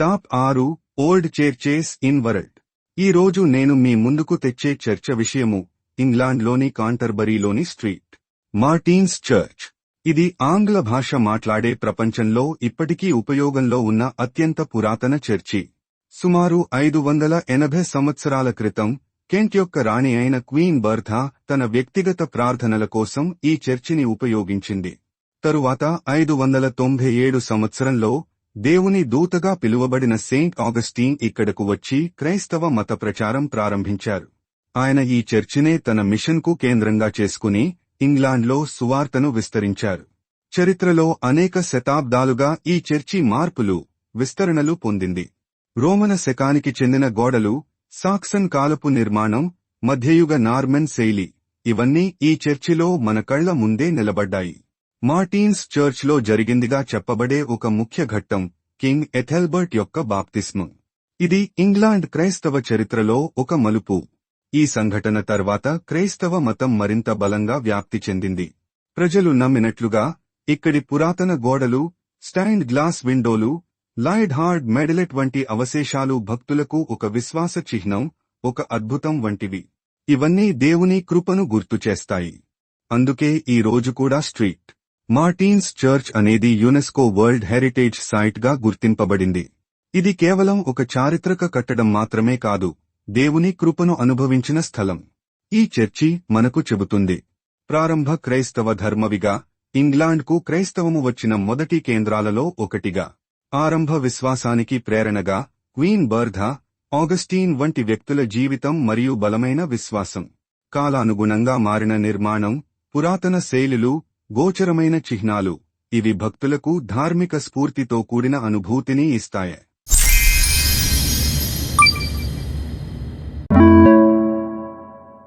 Top ఆరు old చేర్చేస్ in world. ఈ రోజు నేను మీ ముందుకు తెచ్చే చర్చ విషయము ఇంగ్లాండ్లోని కాంటర్బరీలోని స్ట్రీట్. Martin's church. ఇది ఆంగ్ల భాష మాట్లాడే ప్రపంచంలో ఇప్పటికీ ఉపయోగంలో ఉన్న అత్యంత పురాతన చర్చి. సుమారు ఐదు వందల ఎనభై సంవత్సరాల క్రితం కెంట్ యొక్క రాణి అయిన క్వీన్ బర్థా తన వ్యక్తిగత ప్రార్థనల కోసం ఈ చర్చిని ఉపయోగించింది. తరువాత ఐదు వందల తొంభై ఏడు సంవత్సరంలో దేవుని దూతగా పిలువబడిన సెయింట్ ఆగస్టీన్ ఇక్కడకు వచ్చి క్రైస్తవ మత ప్రచారం ప్రారంభించారు. ఆయన ఈ చర్చినే తన మిషన్కు కేంద్రంగా చేసుకుని ఇంగ్లాండ్లో సువార్తను విస్తరించారు. చరిత్రలో అనేక శతాబ్దాలుగా ఈ చర్చి మార్పులు విస్తరణలు పొందింది. రోమన శకానికి చెందిన గోడలు సాక్సన్ కాలపు నిర్మాణం మధ్యయుగ నార్మన్ శైలి ఇవన్నీ ఈ చర్చిలో మన కళ్ళ ముందే నిలబడ్డాయి. మార్టీన్స్ చర్చ్లో జరిగిందిగా చెప్పబడే ఒక ముఖ్య ఘట్టం కింగ్ ఎథెల్బర్ట్ యొక్క బాప్తిస్ము. ఇది ఇంగ్లాండ్ క్రైస్తవ చరిత్రలో ఒక మలుపు. ఈ సంఘటన తర్వాత క్రైస్తవ మతం మరింత బలంగా వ్యాప్తి చెందింది. ప్రజలు నమ్మినట్లుగా ఇక్కడి పురాతన గోడలు స్టాండ్ గ్లాస్ విండోలు లాయిడ్ హార్డ్ మెడలెట్ వంటి అవశేషాలు భక్తులకు ఒక విశ్వాస చిహ్నం ఒక అద్భుతం వంటివి. ఇవన్నీ దేవుని కృపను గుర్తుచేస్తాయి అందుకే ఈ రోజు కూడా స్ట్రీట్. మార్టీన్స్ చర్చ్ అనేది యునెస్కో వరల్డ్ హెరిటేజ్ సైట్గా గుర్తింపబడింది. ఇది కేవలం ఒక చారిత్రక కట్టడం మాత్రమే కాదు దేవుని కృపను అనుభవించిన స్థలం. ఈ చర్చి మనకు చెబుతుంది ప్రారంభ క్రైస్తవ ధర్మవిగా ఇంగ్లాండ్కు క్రైస్తవము వచ్చిన మొదటి కేంద్రాలలో ఒకటిగా. ఆరంభ విశ్వాసానికి ప్రేరణగా క్వీన్ బర్ధా ఆగస్టీన్ వంటి వ్యక్తుల జీవితం మరియు బలమైన విశ్వాసం. కాలానుగుణంగా మారిన నిర్మాణం పురాతన శైలులు గోచరమైన చిహ్నాలు. ఇవి భక్తులకు ధార్మిక స్ఫూర్తితో కూడిన అనుభూతిని ఇస్తాయి.